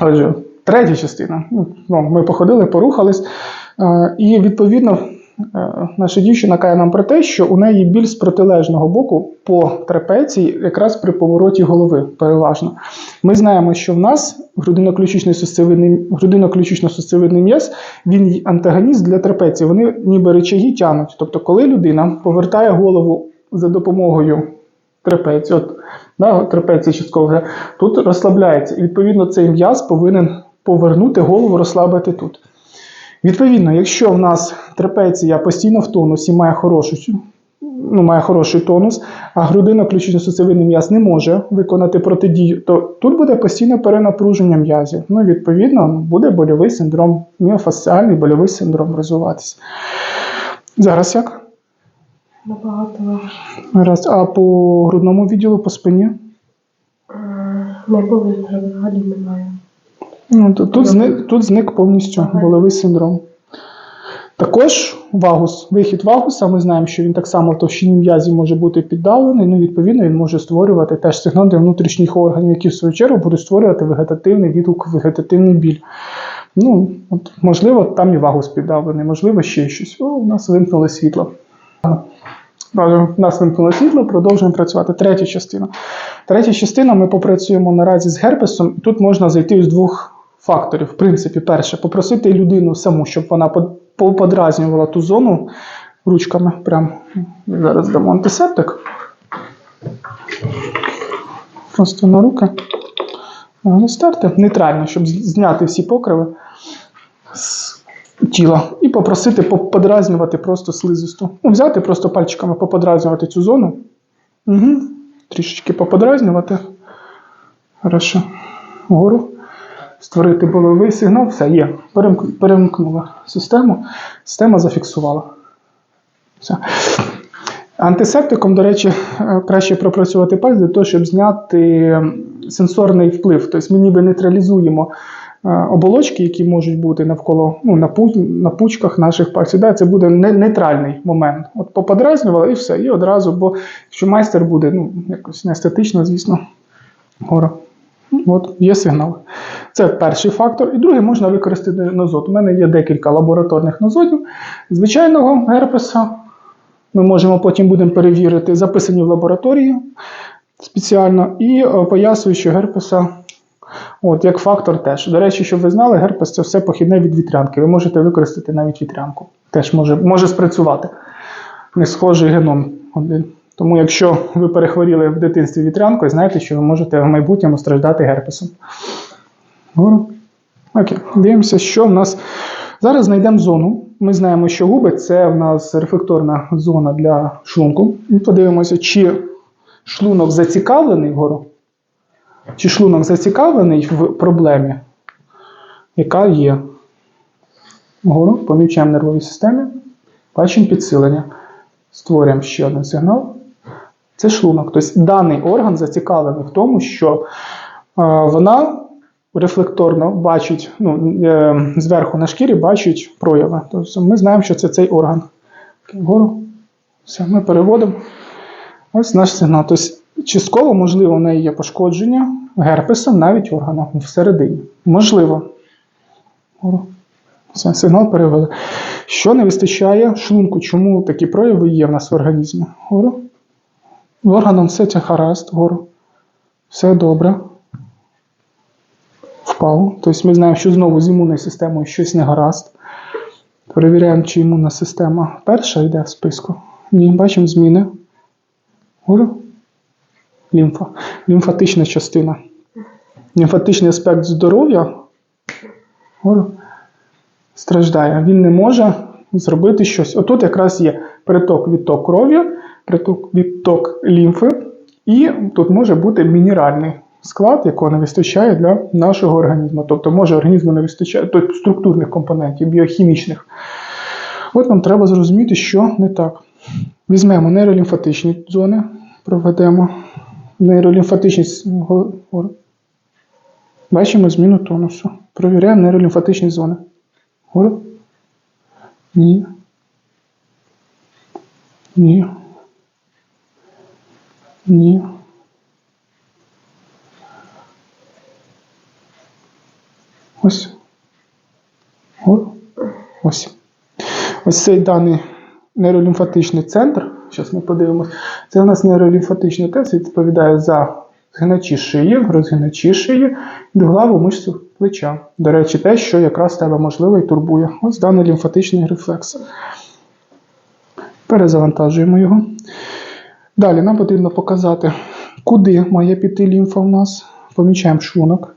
Отже, третя частина. Ну, ну, ми походили, порухались, е, і відповідно е, наша дівчина каже нам про те, що у неї біль з протилежного боку по трапеції, якраз при повороті голови, переважно. Ми знаємо, що в нас грудино-ключично-сусцевидний м'яз, він антагоніст для трапеції. Вони ніби речаги тянуть. Тобто, коли людина повертає голову за допомогою трапеції, от да, трапеція частково тут розслабляється. І відповідно цей м'яз повинен повернути голову, розслабити тут. Відповідно, якщо в нас трапеція постійно в тонусі має хорошу, ну, має хороший тонус, а грудино ключично сусцевидний м'яз не може виконати протидію, то тут буде постійне перенапруження м'язів. Ну, відповідно, буде больовий синдром, міофасціальний больовий синдром розвиватися. Зараз як? Набагато легше. Раз. А по грудному відділу по спині? Е, Не болить, взагалі немає. Ну, тут, тут, зник, тут зник повністю Ага. болевий синдром. Також вагус, вихід вагуса, ми знаємо, що він так само в товщині м'язів може бути піддавлений, ну, відповідно, він може створювати теж сигнал для внутрішніх органів, які в свою чергу будуть створювати вегетативний відгук, вегетативний біль. Ну, от, можливо, там і вагус піддавлений, можливо, ще щось. О, у нас вимкнули світло. У нас вимкнуло світло, продовжуємо працювати. Третя частина. Третя частина ми попрацюємо наразі з герпесом. і Тут можна зайти з двох факторів. В принципі, перше, попросити людину саму, щоб вона под- поподразнювала ту зону ручками. Прям зараз дамо антисептик. Просто на руки. Розтерти нейтрально, щоб зняти всі покриви тіла і попросити по- подразнювати просто слизисту. Ну, взяти просто пальчиками поподразнювати цю зону. Угу. Трішечки поподразнювати. Хорошо. Вгору. Створити боловий сигнал. Все, є. Перемкнула систему. Система зафіксувала. Все. Антисептиком, до речі, е, краще пропрацювати пальць для того, щоб зняти сенсорний вплив. Тобто ми ніби нейтралізуємо оболочки, які можуть бути навколо ну, на, пу, на пучках наших пальців. Да, це буде не, нейтральний момент. От поподразнювала і все. І одразу, бо якщо майстер буде ну, якось не естетично, звісно, гора. От, є сигнал. Це перший фактор. І другий можна використати нозот. У мене є декілька лабораторних нозотів звичайного герпеса. Ми можемо потім будемо перевірити, записані в лабораторії спеціально, і е, пояснюючи герпеса, от, як фактор теж. До речі, щоб ви знали, герпес це все похідне від вітрянки. Ви можете використати навіть вітрянку. Теж може, може спрацювати. Не схожий геном один. Тому, якщо ви перехворіли в дитинстві вітрянкою, знайте, що ви можете в майбутньому страждати герпесом. Окей, дивимося, що в нас. Зараз знайдемо зону. Ми знаємо, що губи це в нас рефлекторна зона для шлунку. І подивимося, чи шлунок зацікавлений вгору, чи шлунок зацікавлений в проблемі, яка є. Вгору помічаємо нервовій системі, бачимо підсилення. Створюємо ще один сигнал. Це шлунок. Тобто даний орган зацікавлений в тому, що е, вона рефлекторно бачить, ну, е, зверху на шкірі бачить прояви. Тобто ми знаємо, що це цей орган. Вгору. Все, ми переводимо. Ось наш сигнал. Тобто, частково, можливо, в неї є пошкодження герпесом навіть органа всередині. Можливо. Сигнал перевели. Що не вистачає шлунку? Чому такі прояви є в нас в організмі? Вгору. З органом все це гаразд, вгору. Все добре. Впав. Тобто ми знаємо, що знову з імунною системою щось не гаразд. Перевіряємо, чи імунна система перша йде в списку. Ні, бачимо зміни. Вгору. Лімфа. Лімфатична частина. Лімфатичний аспект здоров'я. Страждає. Він не може зробити щось. Отут якраз є приток відток крові, приток відток лімфи, і тут може бути мінеральний склад, якого не вистачає для нашого організму. Тобто може організму не вистачає тобто структурних компонентів, біохімічних. От нам треба зрозуміти, що не так. Візьмемо нейролімфатичні зони, проведемо нейролімфатичні. с- го- го- Бачимо зміну тонусу. Провіряємо нейролімфатичні зони. Вгору? Ні. Ні. Ні. Ось. О, ось. Ось цей даний нейролімфатичний центр. Зараз ми подивимось. Це у нас нейролімфатичний тест відповідає за згиначі шиї, розгиначі шиї, двоглаву мишцю плеча. До речі, те, що якраз тебе можливо і турбує. Ось даний лімфатичний рефлекс. Перезавантажуємо його. Далі нам потрібно показати, куди має піти лімфа у нас. Помічаємо шлунок.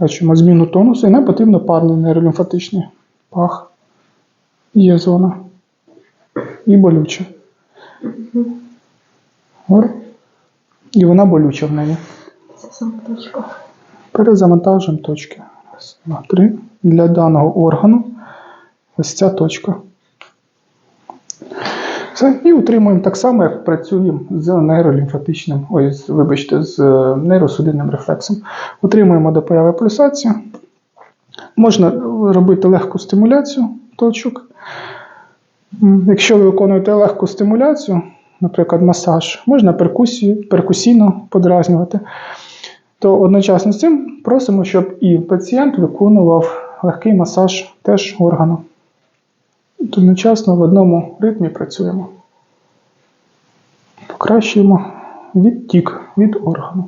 Бачимо зміну тонусу, і нам потрібно парний нейролімфатичний пах. Є зона. І болюча. Гор. І вона болюча в неї. Точка. Перезавантажуємо точки. Раз, два, три. Для даного органу ось ця точка. Все. І утримуємо так само, як працюємо з нейролімфатичним, ой, вибачте, з е, нейросудинним рефлексом. Утримуємо до появи пульсації. Можна робити легку стимуляцію точок. Якщо ви виконуєте легку стимуляцію, наприклад, масаж, можна перкусію, перкусійно подразнювати, то одночасно з цим просимо, щоб і пацієнт виконував легкий масаж теж органу. Одночасно в одному ритмі працюємо. Покращуємо відтік від органу.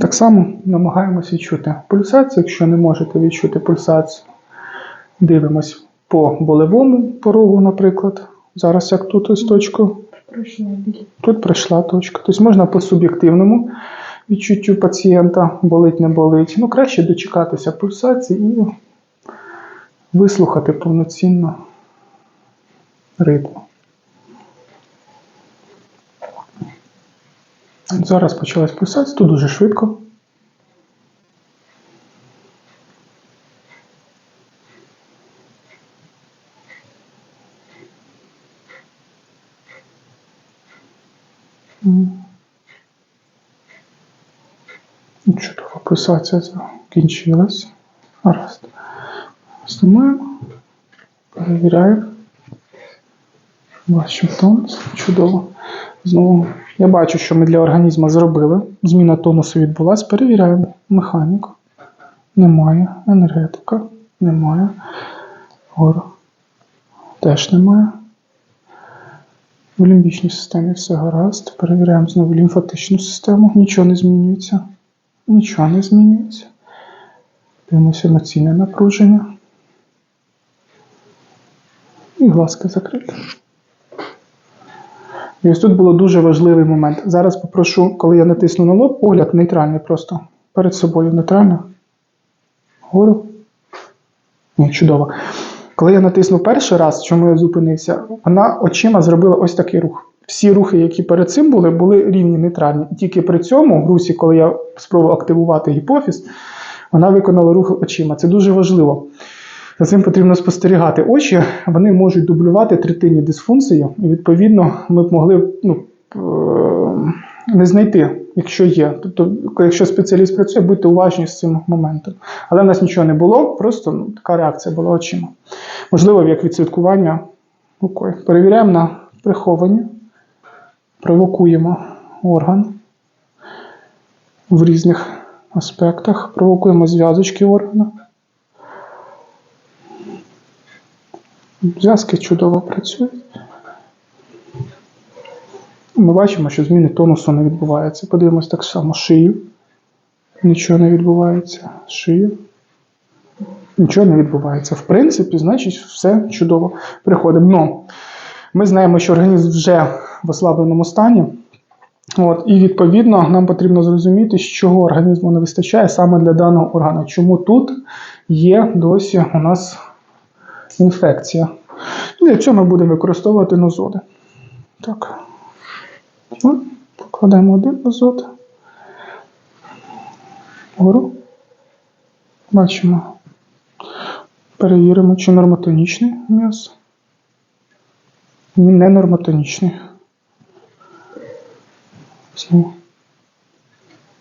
Так само намагаємося відчути пульсацію. Якщо не можете відчути пульсацію, дивимось по болевому порогу, наприклад. Зараз як тут ось точку, тут прийшла точка. Тобто можна по суб'єктивному відчуттю пацієнта, болить, не болить. Ну, краще дочекатися пульсації і вислухати повноцінно ритм. Зараз почалась пульсація, дуже швидко. М. Чудово, пульсація закінчилась. Гаразд. Знімаємо, перевіряємо. Бачимо тонус. Чудово. Знову я бачу, що ми для організму зробили. Зміна тонусу відбулась. Перевіряємо механіку. Немає. Енергетика. Немає. Горо. Теж немає. В лімбічній системі все гаразд. Перевіряємо знову лімфатичну систему. Нічого не змінюється. Нічого не змінюється. Дивимося емоційне напруження. І глазки закриті. І ось тут було дуже важливий момент. Зараз попрошу, коли я натисну на лоб, погляд нейтральний просто. Перед собою нейтрально. Гору. Ні, чудово. Коли я натиснув перший раз, чому я зупинився, вона очима зробила ось такий рух. Всі рухи, які перед цим були, були рівні нейтральні. І тільки при цьому в русі, коли я спробував активувати гіпофіз, вона виконала рух очима. Це дуже важливо. За цим потрібно спостерігати. Очі вони можуть дублювати третинні дисфункції, і відповідно ми б могли ну, е, не знайти, якщо є. Тобто, якщо спеціаліст працює, будьте уважні з цим моментом. Але в нас нічого не було, просто ну, така реакція була очима. Можливо, як відслідкування рукою. Перевіряємо на приховані, провокуємо орган в різних аспектах, провокуємо зв'язочки органу. Зв'язки чудово працюють. Ми бачимо, що зміни тонусу не відбуваються. Подивимось так само шию. Нічого не відбувається. Шию. Нічого не відбувається. В принципі, значить, все чудово. Приходимо. Но ми знаємо, що організм вже в ослабленому стані. От, і відповідно нам потрібно зрозуміти, з чого організму не вистачає саме для даного органу. Чому тут є досі у нас інфекція. І для цього ми будемо використовувати нозоди. Так. Ну, Покладаємо один нозод. Вгору. Бачимо. Перевіримо, чи нормотонічний м'яз. Не нормотонічний.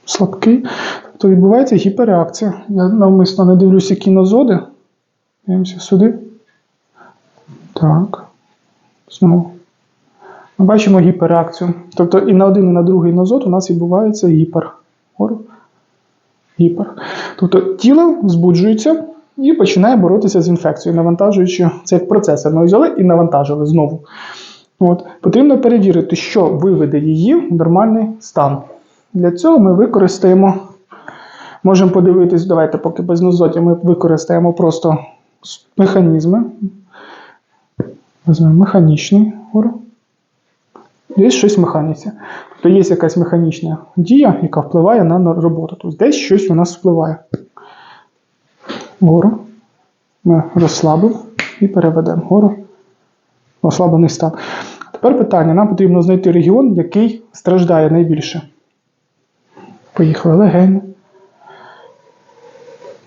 Слабкий. Тобто відбувається гіперреакція. Я навмисно не дивлюся кінозоди. Дивимося сюди. Так. Знову. Ми бачимо гіперреакцію. Тобто і на один, і на другий нозот у нас відбувається гіпер. Гіпер. Тобто тіло збуджується і починає боротися з інфекцією, навантажуючи це як процесор. Ми взяли і навантажили знову. От. Потрібно перевірити, що виведе її в нормальний стан. Для цього ми використаємо, можемо подивитись, давайте, поки без нозотів, ми використаємо просто механізми. Візьмемо механічний гор. Є щось в механіці. Тобто є якась механічна дія, яка впливає на роботу. Тобто десь щось у нас впливає. Вгору. Ми розслабимо і переведемо вгору. Ослаблений стан. Тепер питання: нам потрібно знайти регіон, який страждає найбільше. Поїхали легені.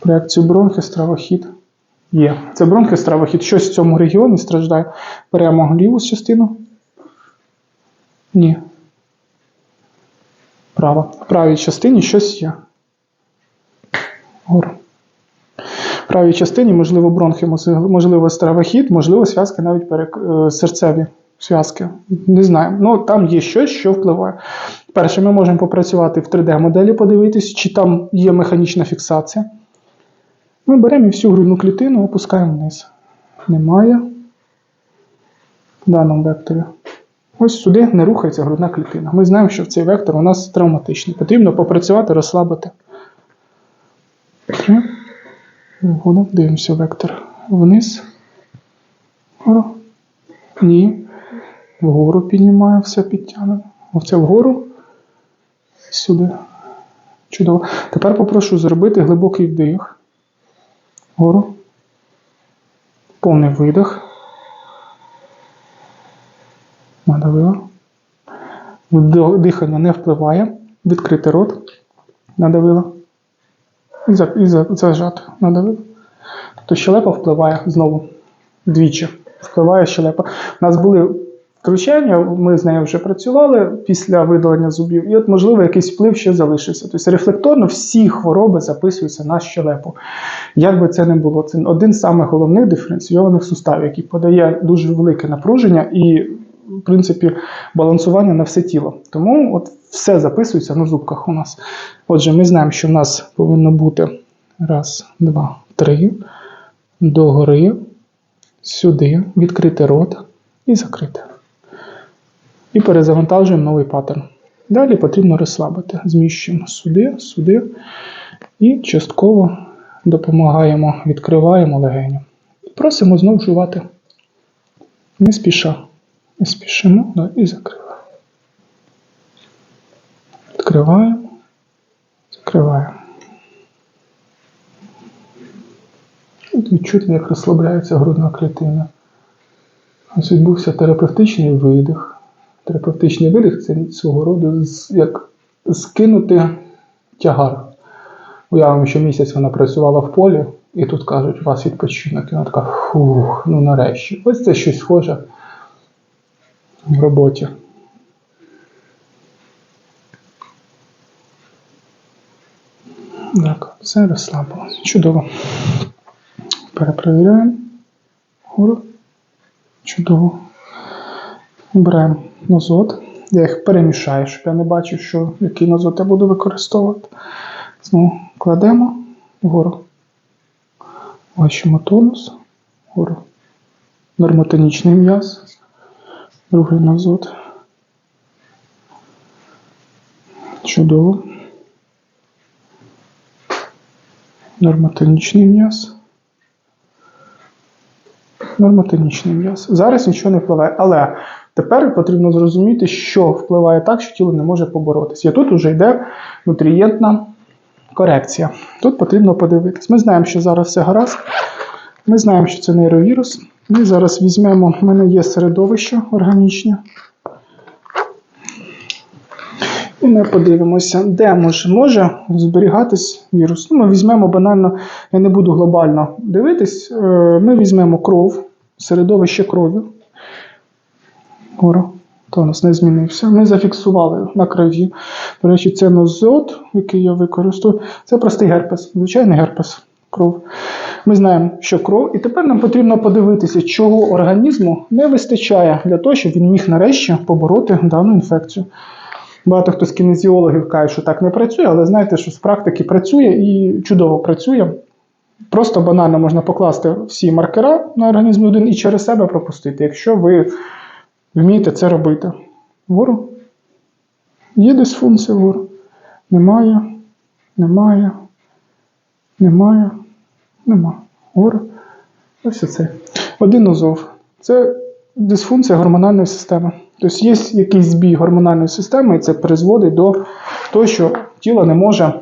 Реакцію бронхи, стравохід. Є. Це бронхи, стравохід. Щось в цьому регіоні страждає. Беремо ліву частину. Ні. Права. В правій частині щось є. Гору. В правій частині, можливо, бронхи, можливо, стравохід, можливо, зв'язки навіть перек... е, серцеві зв'язки. Не знаю. Ну, там є щось, що впливає. Перше, ми можемо попрацювати в 3D-моделі, подивитись, чи там є механічна фіксація. Ми беремо і всю грудну клітину, опускаємо вниз. Немає в даному векторі. Ось сюди не рухається грудна клітина. Ми знаємо, що цей вектор у нас травматичний. Потрібно попрацювати, розслабити. Дивимося вектор вниз. Вгору. Ні. Вгору піднімаю, все підтягнемо. Оце вгору. Сюди. Чудово. Тепер попрошу зробити глибокий вдих. Вгору. Повний видих. Надавила. Дихання не впливає. Відкрити рот. Надавила. І, за, і за, зажати. Надавила. Тобто щелепа впливає знову. Двічі. Впливає щелепа. У нас були втручання, ми з нею вже працювали після видалення зубів, і от, можливо, якийсь вплив ще залишився. Тобто рефлекторно всі хвороби записуються на щелепу. Як би це не було, це один з самих головних диференційованих суставів, який подає дуже велике напруження і, в принципі, балансування на все тіло. Тому от все записується на зубках у нас. Отже, ми знаємо, що в нас повинно бути раз, два, три, догори, сюди, відкрити рот і закрити. І перезавантажуємо новий паттерн. Далі потрібно розслабити. Зміщуємо сюди, сюди і частково допомагаємо, відкриваємо легеню. Просимо знову жувати. Не спіша. Не спішимо да, і закрили. Відкриваємо, закриваємо. От відчутно, як розслабляється грудна клітина. Ось відбувся терапевтичний видих. Терапевтичний видих це свого роду як скинути тягар. Уявимо, що місяць вона працювала в полі, і тут кажуть, у вас відпочинок. І вона така, фух, ну нарешті. Ось це щось схоже в роботі. Так, все розслабилось. Чудово. Перепровіряємо. Чудово. Беремо нозот. Я їх перемішаю, щоб я не бачив, що, який нозот я буду використовувати. Знову кладемо вгору. Бачимо тонус. Вгору. Нормотонічний м'яз. Другий нозот. Чудово. Нормотонічний м'яз. Нормотонічний м'яз. Зараз нічого не впливає. Але тепер потрібно зрозуміти, що впливає так, що тіло не може поборотися. І тут вже йде нутрієнтна корекція. Тут потрібно подивитись. Ми знаємо, що зараз все гаразд. Ми знаємо, що це нейровірус. Ми зараз візьмемо, в мене є середовище органічне. І ми подивимося, де може, може зберігатись вірус. Ну, ми візьмемо банально, я не буду глобально дивитись. е, Ми візьмемо кров, середовище крові. Горо, тонус не змінився. Ми зафіксували на крові. До речі, це нозот, який я використовую. Це простий герпес, звичайний герпес. Кров. Ми знаємо, що кров, і тепер нам потрібно подивитися, чого організму не вистачає для того, щоб він міг нарешті побороти дану інфекцію. Багато хто з кінезіологів каже, що так не працює, але знаєте, що з практики працює і чудово працює. Просто банально можна покласти всі маркера на організм людини і через себе пропустити, якщо ви вмієте це робити. Вгору. Є дисфункція вгору? Немає. Немає. Немає. Нема. Гора. Ось це. Один озов. Це дисфункція гормональної системи. Тобто є якийсь збій гормональної системи, і це призводить до того, що тіло не може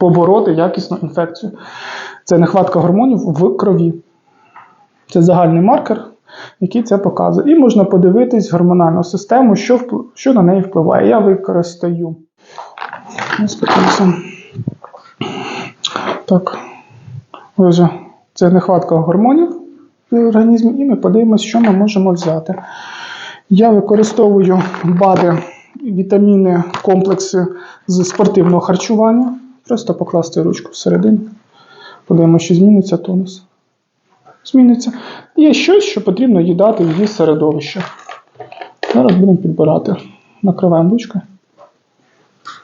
побороти якісну інфекцію. Це нехватка гормонів в крові. Це загальний маркер, який це показує. І можна подивитись гормональну систему, що, впл- що на неї впливає. Я використаю. Так. Отже, це нехватка гормонів в організмі, і ми подивимося, що ми можемо взяти. Я використовую БАДи, вітаміни, комплекси з спортивного харчування. Просто покласти ручку всередину. Подивимося, чи зміниться тонус. Зміниться. Є щось, що потрібно їдати в її середовище. Зараз будемо підбирати. Накриваємо.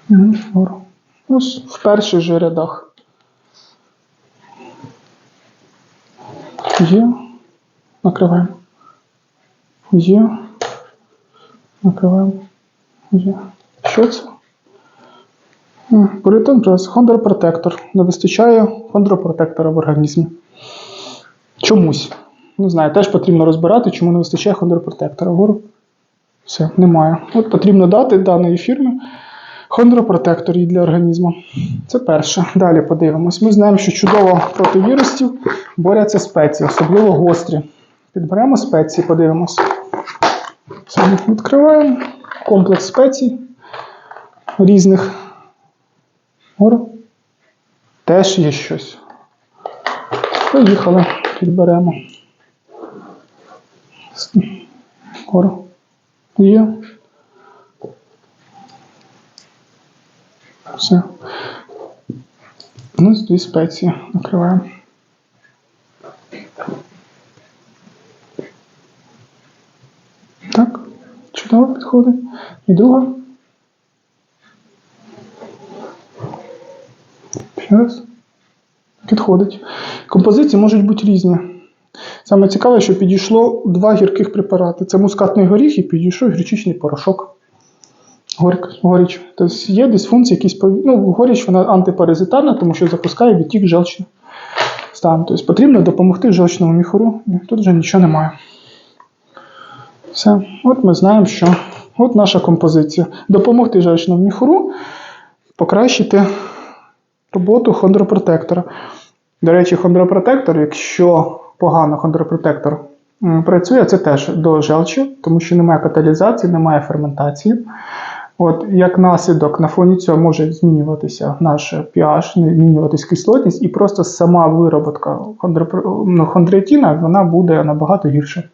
Мгм. Ось в перших же рядах. Є. Накриваємо. Є. Накриваємо. Є. Що це? Прес, хондропротектор. Не вистачає хондропротектора в організмі. Чомусь. Не знаю, теж потрібно розбирати, чому не вистачає хондропротектора. Вгору. Все, немає. От потрібно дати даної фірми хондропротектор для організму. Це перше. Далі подивимось. Ми знаємо, що чудово проти вірусів борються спеції, особливо гострі. Підберемо спеції, подивимось. Це відкриваємо. Комплекс спецій різних. Гору. Теж є щось. Поїхали, підберемо. Є. Все. Ну, дві спеції накриваємо. Так, чудово підходить. І друга. Ще раз. Підходить. Композиції можуть бути різні. Саме цікаве, що підійшло два гірких препарати. Це мускатний горіх і підійшов гірчичний порошок. Горіч. Тобто є дисфункція якісь Ну, горіч вона антипаразитарна, тому що запускає відтік желчі. Стан. Тобто потрібно допомогти желчному міхуру. Тут вже нічого немає. Все. От ми знаємо, що от наша композиція. Допомогти желчному міхуру, покращити роботу хондропротектора. До речі, хондропротектор, якщо погано хондропротектор працює, це теж до желчі, тому що немає каталізації, немає ферментації. От, як наслідок, на фоні цього може змінюватися наш pH, змінюватись кислотність, і просто сама вироботка хондропро- ну, вона буде набагато гірше.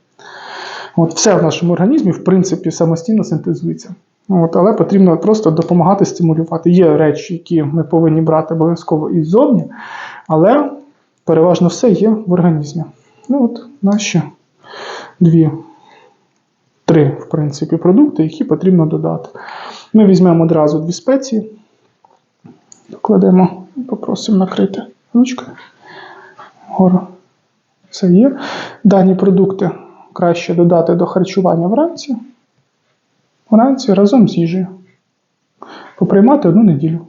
От, все в нашому організмі, в принципі, самостійно синтезується. От, але потрібно просто допомагати стимулювати. Є речі, які ми повинні брати обов'язково іззовні, але переважно все є в організмі. Ну от наші дві, три, в принципі, продукти, які потрібно додати. Ми візьмемо одразу дві спеції, покладемо і попросимо накрити ручкою. Гору. Все є. Дані продукти краще додати до харчування вранці. Вранці разом з їжею. Поприймати одну неділю.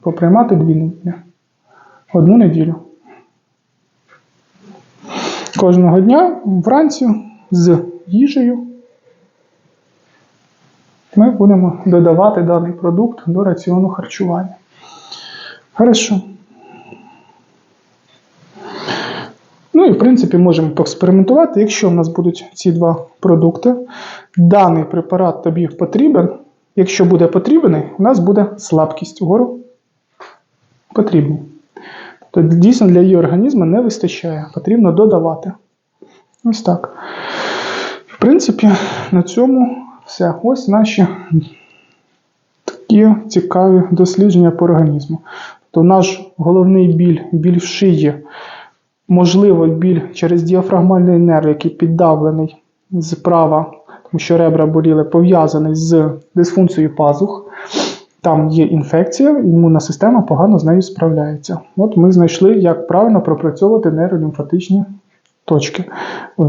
Поприймати дві неділі. Одну неділю. Кожного дня вранці з їжею ми будемо додавати даний продукт до раціону харчування. Хорошо. Ну і в принципі можемо поекспериментувати, якщо в нас будуть ці два продукти. Даний препарат тобі потрібен. Якщо буде потрібний, у нас буде слабкість вгору. Потрібний. Тобто дійсно для її організму не вистачає, потрібно додавати. Ось так. В принципі, на цьому все. Ось наші такі цікаві дослідження по організму. То наш головний біль, біль в шиї, можливо, біль через діафрагмальний нерв, який піддавлений зправа, тому що ребра боліли, пов'язаний з дисфункцією пазух. Там є інфекція, імунна система погано з нею справляється. От ми знайшли, як правильно пропрацьовувати нейролімфатичні точки, о,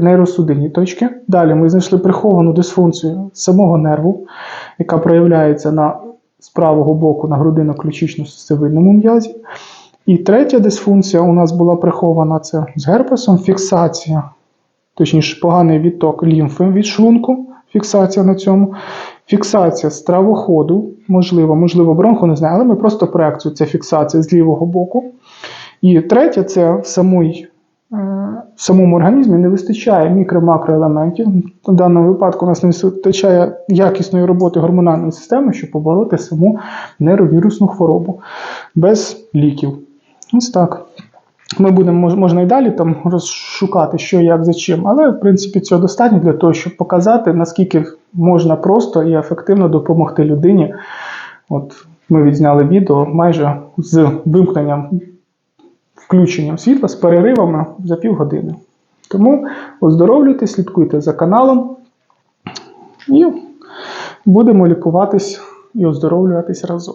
нейросудинні точки. Далі ми знайшли приховану дисфункцію самого нерву, яка проявляється на з правого боку на грудино-ключично-сосцевидному м'язі. І третя дисфункція у нас була прихована це з герпесом, фіксація, точніше, поганий відток лімфи від шлунку, фіксація на цьому. Фіксація стравоходу, можливо, можливо, бронху не знаю, але ми просто проекцію це фіксація з лівого боку. І третє, це в, самій, е, в самому організмі не вистачає мікро-макроелементів. В даному випадку у нас не вистачає якісної роботи гормональної системи, щоб побороти саму нейровірусну хворобу без ліків. Ось так. Ми будемо, можна і далі там розшукати, що, як, за чим, але в принципі цього достатньо для того, щоб показати, наскільки можна просто і ефективно допомогти людині. От ми відзняли відео майже з вимкненням, включенням світла з переривами за півгодини. Тому оздоровлюйтесь, слідкуйте за каналом і будемо лікуватись і оздоровлюватись разом.